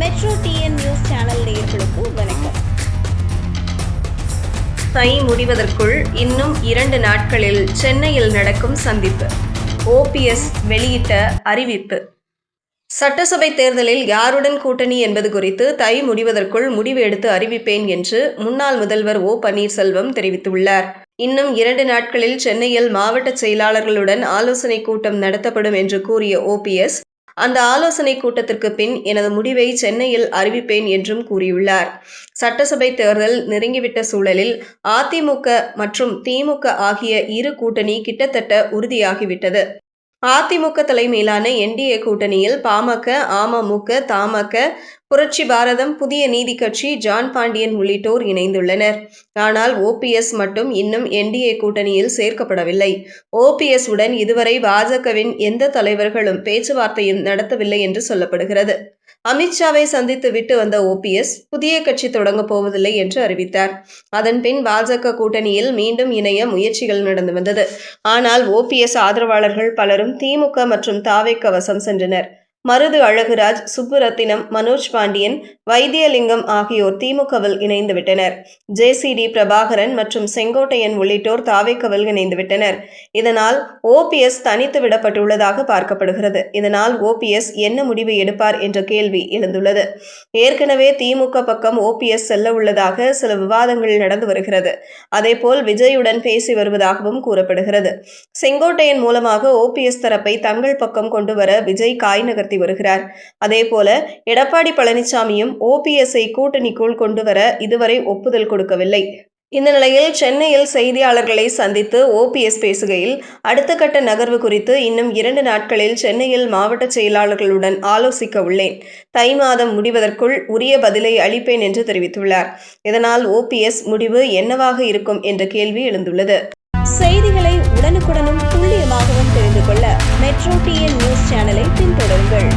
Metro TN news channel நேயர்களுக்கு வணக்கம். தை முடிவதற்குள் இன்னும் இரண்டு நாட்களில் சென்னையில் நடக்கும் சந்திப்பு. ஓபிஎஸ் வெளியிட்ட அறிவிப்பு. சட்டசபை தேர்தலில் யாருடன் கூட்டணி என்பது குறித்து தை முடிவதற்குள் முடிவு எடுத்து அறிவிப்பேன் என்று முன்னாள் முதல்வர் ஓ பன்னீர்செல்வம் தெரிவித்துள்ளார். இன்னும் இரண்டு நாட்களில் சென்னையில் மாவட்ட செயலாளர்களுடன் ஆலோசனை கூட்டம் நடத்தப்படும் என்று கூறிய ஓபிஎஸ் அந்த ஆலோசனை கூட்டத்திற்கு பின் எனது முடிவை சென்னையில் அறிவிப்பேன் என்றும் கூறியுள்ளார். சட்டசபை தேர்தல் நெருங்கிவிட்ட சூழலில் அதிமுக மற்றும் திமுக ஆகிய இரு கூட்டணி கிட்டத்தட்ட உறுதியாகிவிட்டது. அதிமுக தலைமையிலான என்டிஏ கூட்டணியில் பாமக அமமுக தமாக புரட்சி பாரதம் புதிய நீதி கட்சி ஜான் பாண்டியன் உள்ளிட்டோர் இணைந்துள்ளனர். ஆனால் ஓபிஎஸ் மட்டும் இன்னும் என்டிஏ கூட்டணியில் சேர்க்கப்படவில்லை. ஓபிஎஸ் உடன் இதுவரை பாஜகவின் எந்த தலைவர்களும் பேச்சுவார்த்தையும் நடத்தவில்லை என்று சொல்லப்படுகிறது. அமித்ஷாவை சந்தித்து விட்டு வந்த ஓபிஎஸ் புதிய கட்சி தொடங்கப் போவதில்லை என்று அறிவித்தார். அதன்பின் பாஜக கூட்டணியில் மீண்டும் இணைய முயற்சிகள் நடந்து வந்தது. ஆனால் ஓபிஎஸ் ஆதரவாளர்கள் பலரும் திமுக மற்றும் தாவேக்க வசம் சென்றனர். மருது அழகுராஜ் சுப்புரத்தினம் மனோஜ் பாண்டியன் வைத்தியலிங்கம் ஆகியோர் திமுகவில் இணைந்து விட்டனர் ஜேசிடி பிரபாகரன் மற்றும் செங்கோட்டையன் உள்ளிட்டோர் தாவேக்கவில் இணைந்துவிட்டனர். இதனால் ஓபிஎஸ் தனித்து விடப்பட்டுள்ளதாக பார்க்கப்படுகிறது. இதனால் ஓபிஎஸ் என்ன முடிவு எடுப்பார் என்ற கேள்வி எழுந்துள்ளது. ஏற்கனவே திமுக பக்கம் ஓபிஎஸ் செல்ல உள்ளதாக சில விவாதங்கள் நடந்து வருகிறது. அதேபோல் விஜயுடன் பேசி வருவதாகவும் கூறப்படுகிறது. செங்கோட்டையன் மூலமாக ஓபிஎஸ் தரப்பை தங்கள் பக்கம் கொண்டு வர விஜய் காய் நகர்த்தி வலியுறுத்தி வருகிறார். அதேபோல எடப்பாடி பழனிசாமியும் ஓபிஎஸ்ஐ கூட்டணிக்குள் கொண்டுவர இதுவரை ஒப்புதல் கொடுக்கவில்லை. இந்த நிலையில் சென்னையில் செய்தியாளர்களை சந்தித்து ஓபிஎஸ் பேசுகையில் அடுத்த கட்ட நகர்வு குறித்து இன்னும் இரண்டு நாட்களில் சென்னையில் மாவட்ட செயலாளர்களுடன் ஆலோசிக்க உள்ளேன். தை மாதம் முடிவதற்குள் உரிய பதிலை அளிப்பேன் என்று தெரிவித்துள்ளார். இதனால் ஓபிஎஸ் முடிவு என்னவாக இருக்கும் என்ற கேள்வி எழுந்துள்ளது. செய்திகளை உடனுக்குடனும் துல்லியமாகவும் தெரிந்து மெட்ரோ டிஎன் நியூஸ் சேனலை பின்தொடருங்கள்.